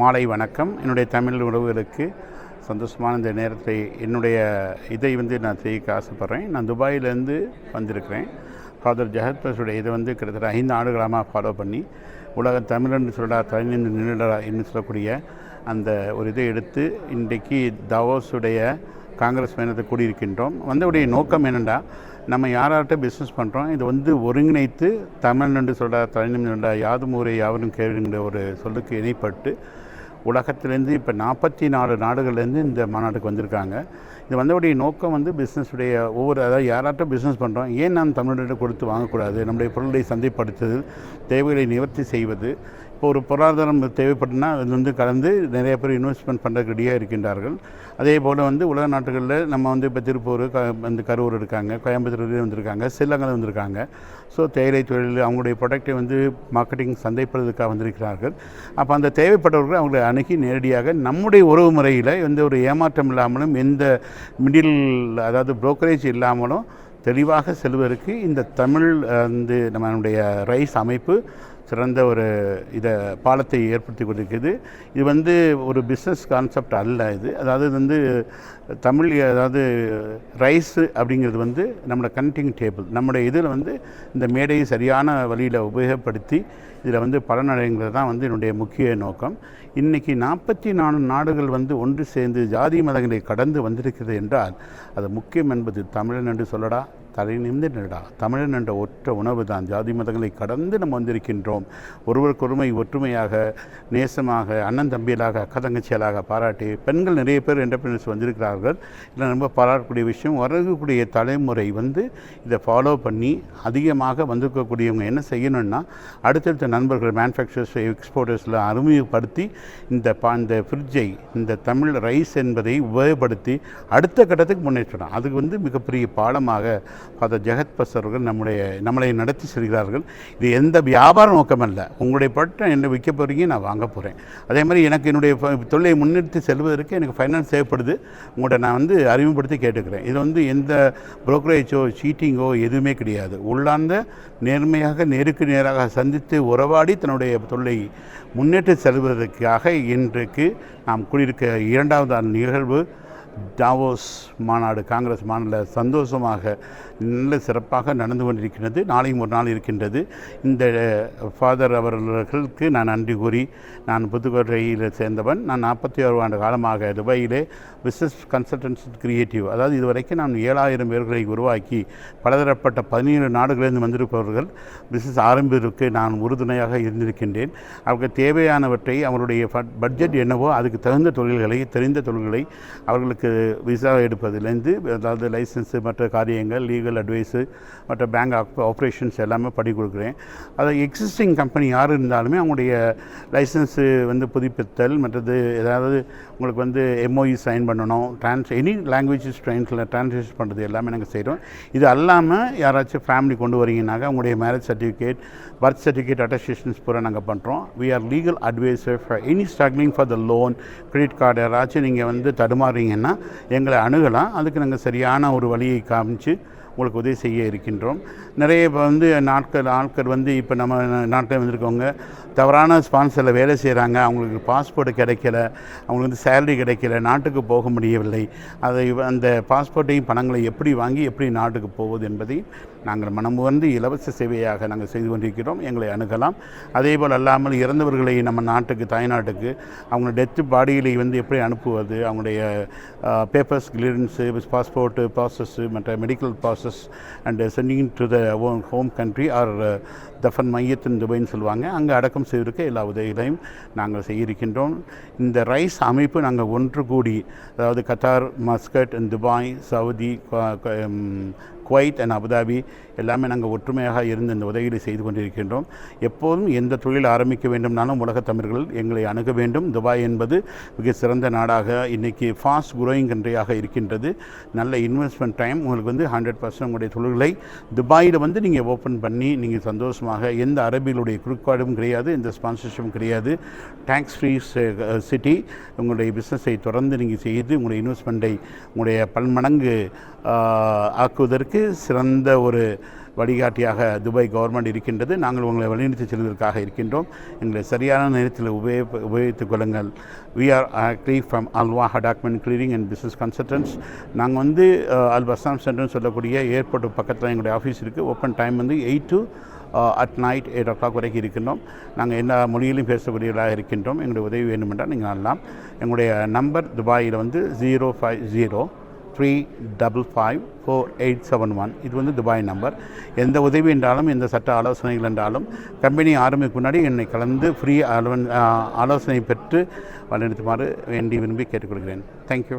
மாலை வணக்கம். என்னுடைய தமிழ் உறவுகளுக்கு சந்தோஷமான இந்த நேரத்தை என்னுடைய இதை வந்து நான் செய்ய ஆசைப்பட்றேன். நான் துபாயிலேருந்து வந்திருக்கிறேன். ஃபாதர் ஜெகத்பஸுடைய இதை வந்து கிட்டத்தட்ட ஐந்து ஆண்டுகளாக ஃபாலோ பண்ணி உலக தமிழன் சொல்லா தலைநின்று நின்றுடா என்று சொல்லக்கூடிய அந்த ஒரு இதை எடுத்து இன்றைக்கு தவோஸுடைய காங்கிரஸ் மேனத்தை கூடியிருக்கின்றோம். வந்தவுடைய நோக்கம் என்னென்னா நம்ம யார்கிட்ட பிஸ்னஸ் பண்ணுறோம் இது வந்து ஒருங்கிணைத்து தமிழ் என்று சொல்கிற தலைநிமிட யாதும் ஊரே யாவரும் கேளுங்கிற ஒரு சொல்லுக்கு இணைப்பட்டு உலகத்திலேருந்து இப்போ நாற்பத்தி நாலு நாடுகள்லேருந்து இந்த மாநாட்டுக்கு வந்திருக்காங்க. இது வந்தவுடைய நோக்கம் வந்து பிஸ்னஸுடைய ஒவ்வொரு அதாவது யாராட்டும் பிஸ்னஸ் பண்ணுறோம் ஏன் நாம் தமிழ்நாட்டை கொடுத்து வாங்கக்கூடாது? நம்முடைய பொருளை சந்தைப்படுத்துதல் தேவைகளை நிவர்த்தி செய்வது இப்போ ஒரு பொருளாதாரம் தேவைப்பட்டுனா அது வந்து கலந்து நிறைய பேர் இன்வெஸ்ட்மெண்ட் பண்ணுறதுக்கு ரெடியாக இருக்கின்றார்கள். அதே போல் வந்து உலக நாட்டுகளில் நம்ம வந்து இப்போ திருப்பூர் க வந்து கரூர் இருக்காங்க கோயம்புத்தூர்லேயே வந்திருக்காங்க சில்லங்கள் வந்திருக்காங்க. ஸோ தேயிலை தொழில் அவங்களுடைய ப்ராடக்டை வந்து மார்க்கெட்டிங் சந்தைப்படுறதுக்காக வந்திருக்கிறார்கள். அப்போ அந்த தேவைப்பட்டவர்கள் அவங்களை அணுகி நேரடியாக நம்முடைய உறவு முறையில் எந்த ஒரு ஏமாற்றம் இல்லாமலும் எந்த மிடில் அதாவது புரோக்கரேஜ் இல்லாமலும் தெளிவாக செல்வதற்கு இந்த தமிழ் வந்து நம்மளுடைய ரைஸ் அமைப்பு சிறந்த ஒரு இதை பாலத்தை ஏற்படுத்தி கொண்டிருக்குது இது வந்து ஒரு பிஸ்னஸ் கான்செப்ட் அல்ல இது. அதாவது இது வந்து தமிழ் அதாவது ரைஸு அப்படிங்கிறது வந்து நம்மளோட கன்டிங் டேபிள் நம்முடைய இதில் வந்து இந்த மேடையை சரியான வழியில் உபயோகப்படுத்தி இதில் வந்து பலனடைங்கிறது தான் வந்து என்னுடைய முக்கிய நோக்கம். இன்றைக்கி நாற்பத்தி நாலு நாடுகள் வந்து ஒன்று சேர்ந்து ஜாதி மதங்களை கடந்து வந்திருக்கிறது என்றால் அது முக்கியம் என்பது தமிழன் என்று சொல்லடா. தலை நிமிந்து நின்றா. தமிழன் என்ற ஒற்ற உணவு தான் ஜாதி மதங்களை கடந்து நம்ம வந்திருக்கின்றோம். ஒருவருக்கொருமை ஒற்றுமையாக நேசமாக அண்ணன் தம்பியலாக அக்கா தங்கச்சியலாக பாராட்டி பெண்கள் நிறைய பேர் என்டர்பிரினர்ஸ் வந்திருக்கிறார்கள். இதில் ரொம்ப பாராட்டக்கூடிய விஷயம். வரக்கூடிய தலைமுறை வந்து இதை ஃபாலோ பண்ணி அதிகமாக வந்திருக்கக்கூடியவங்க என்ன செய்யணும்னா அடுத்தடுத்த நண்பர்கள் மேனுஃபேக்சர்ஸ் எக்ஸ்போர்ட்டர்ஸில் அறிமுகப்படுத்தி இந்த பா இந்த ஃப்ரிட்ஜை இந்த தமிழ் ரைஸ் என்பதை உபயோகப்படுத்தி அடுத்த கட்டத்துக்கு முன்னேற்றணும். அதுக்கு வந்து மிகப்பெரிய பாலமாக ஃபாதர் ஜெகத் பஸ் அவர்கள் நம்முடைய நம்மளை நடத்தி செல்கிறார்கள். இது எந்த வியாபார நோக்கமல்ல. உங்களுடைய பட்டம் என்ன விற்க போகிறீங்க நான் வாங்க போகிறேன் அதே மாதிரி எனக்கு என்னுடைய தொழிலை முன்னிறுத்தி செல்வதற்கு எனக்கு ஃபைனான்ஸ் தேவைப்படுது. உங்கள்கிட்ட நான் வந்து அறிமுகப்படுத்தி கேட்டுக்கிறேன். இது வந்து எந்த புரோக்கரேஜோ சீட்டிங்கோ எதுவுமே கிடையாது. உள்ளார்ந்த நேர்மையாக நேருக்கு நேராக சந்தித்து உறவாடி தன்னுடைய தொழிலை முன்னேற்றி செல்வதற்காக இன்றைக்கு நாம் கூடியிருக்க இரண்டாவது நிகழ்வு டாவோஸ் மாநாடு காங்கிரஸ் மாநாடு சந்தோஷமாக நல்ல சிறப்பாக நடந்து கொண்டிருக்கிறது. நாளையும் ஒரு நாள் இருக்கின்றது. இந்த ஃபாதர் அவர்களுக்கு நான் நன்றி கூறி நான் புதுக்கோட்டையில் சேர்ந்தவன். நான் நாற்பத்தி ஆறு ஆண்டு காலமாக துபாயிலே பிஸ்னஸ் கன்சல்டன்சி கிரியேட்டிவ் அதாவது இதுவரைக்கும் நான் ஏழாயிரம் பேர்களை உருவாக்கி பலதரப்பட்ட பதினேழு நாடுகளிலிருந்து வந்திருப்பவர்கள் பிஸ்னஸ் ஆரம்பிப்பதற்கு நான் உறுதுணையாக இருந்திருக்கின்றேன். அவருக்கு தேவையானவற்றை அவருடைய பட்ஜெட் என்னவோ அதுக்கு தகுந்த தொழில்களை தெரிந்த தொழில்களை அவர்களுக்கு விசா எடுப்பதிலேருந்து அதாவது லைசன்ஸு மற்ற காரியங்கள் லீகல் அட்வைஸு மற்ற பேங்க் ஆப்ரேஷன்ஸ் எல்லாமே பண்ணி கொடுக்குறேன். அதை எக்ஸிஸ்டிங் கம்பெனி யார் இருந்தாலுமே அவங்களுடைய லைசன்ஸு வந்து புதுப்பித்தல் மற்றது ஏதாவது உங்களுக்கு வந்து எம்ஓஇ சைன் பண்ணணும் ட்ரான்ஸ் எனி லாங்குவேஜஸ் ட்ரெயின்ஸில் ட்ரான்ஸ்லேஷன் பண்ணுறது எல்லாமே நாங்கள் செய்கிறோம் இது அல்லாமல் யாராச்சும் ஃபேமிலி கொண்டு வரீங்கன்னாக்கா உங்களுடைய marriage certificate birth certificate attestations பூரா நாங்கள் பண்ணுறோம் we are legal adviser for any struggling for the loan credit card யாராச்சும் நீங்கள் வந்து தடுமாறுறீங்கன்னா எங்களை அணுகலாம். அதுக்கு நாங்கள் சரியான ஒரு வழியை காமிச்சு உங்களுக்கு உதவி செய்ய இருக்கின்றோம். நிறைய இப்போ வந்து நாட்கள் ஆட்கள் வந்து இப்போ நம்ம நாட்டில் வந்திருக்கவங்க தவறான ஸ்பான்சரில் வேலை செய்கிறாங்க அவங்களுக்கு பாஸ்போர்ட் கிடைக்கல. அவங்களுக்கு வந்து சேலரி கிடைக்கல. நாட்டுக்கு போக முடியவில்லை. அதை அந்த பாஸ்போர்ட்டையும் பணங்களை எப்படி வாங்கி எப்படி நாட்டுக்கு போவது என்பதை நாங்கள் மனம் வந்து இலவச சேவையாக நாங்கள் செய்து கொண்டிருக்கிறோம். எங்களை அணுகலாம். அதே போல் அல்லாமல் இறந்தவர்களை நம்ம நாட்டுக்கு தாய்நாட்டுக்கு அவங்க டெத்து பாடிகளை வந்து எப்படி அனுப்புவது? அவங்களுடைய பேப்பர்ஸ் கிளியரன்ஸு பாஸ்போர்ட்டு ப்ராசஸ்ஸு மற்ற medical process and sending to the home country or தஃபன் மையத்தின் துபைன்னு சொல்லுவாங்க. அங்கே அடக்கம் செய்திருக்க எல்லா உதவிகளையும் நாங்கள் செய்திருக்கின்றோம். இந்த ரைஸ் அமைப்பு நாங்கள் ஒன்று கூடி அதாவது Qatar Muscat Dubai Saudi Kuwait and Abu Dhabi எல்லாமே நாங்கள் ஒற்றுமையாக இருந்து இந்த உதவிகளை செய்து கொண்டிருக்கின்றோம். எப்போதும் எந்த தொழில் ஆரம்பிக்க வேண்டும்னாலும் உலகத் தமிழர்கள் எங்களை அணுக வேண்டும். துபாய் என்பது மிக சிறந்த நாடாக இன்றைக்கி ஃபாஸ்ட் குரோயிங் கண்ட்ரியாக இருக்கின்றது. நல்ல இன்வெஸ்ட்மெண்ட் டைம் உங்களுக்கு வந்து ஹண்ட்ரட் பர்சன்ட் உங்களுடைய தொழில்களை துபாயில் வந்து நீங்கள் ஓப்பன் பண்ணி நீங்கள் சந்தோஷமாக எந்த அரபியலுடைய குறுக்காடும் கிடையாது எந்த ஸ்பான்சர்ஷிப்பும் கிடையாது. டேக்ஸ் ஃப்ரீ சிட்டி உங்களுடைய பிஸ்னஸை தொடர்ந்து நீங்கள் செய்து உங்களுடைய இன்வெஸ்ட்மெண்ட்டை உங்களுடைய பன்மடங்கு ஆக்குவதற்கு ஆக்குவதற்கு சிறந்த ஒரு வழிகாட்டியாக துபாய் கவர்மெண்ட் இருக்கின்றது. நாங்கள் உங்களை வழிநடத்தி செல்வதற்காக இருக்கின்றோம். எங்களை சரியான நேரத்தில் உபயோக உபயோகித்துக் கொள்ளுங்கள். We are active from Alwa document clearing and business consultants நாங்கள் வந்து அல் பஸ்ஸாம் சென்டர்னு சொல்லக்கூடிய ஏர்போர்ட் பக்கத்தில் எங்களுடைய ஆஃபீஸ் இருக்குது ஓப்பன் டைம் வந்து eight to at night eight o'clock வரைக்கும் இருக்கின்றோம். நாங்கள் எல்லா மொழியிலும் பேசக்கூடியவர்களாக இருக்கின்றோம். எங்களுடைய உதவி வேண்டுமென்றால் நீங்கள் நாடலாம் எங்களுடைய நம்பர் துபாயில் வந்து zero five zero three double five four eight seven one இது வந்து துபாய் நம்பர். எந்த உதவி என்றாலும் எந்த சட்ட ஆலோசனைகள் என்றாலும் கம்பெனி ஆரம்பிக்கு முன்னாடி என்னை கலந்து ஃப்ரீ ஆலோசனை பெற்று வழிநடத்துமாறு வேண்டி விரும்பி கேட்டுக்கொள்கிறேன். தேங்க்யூ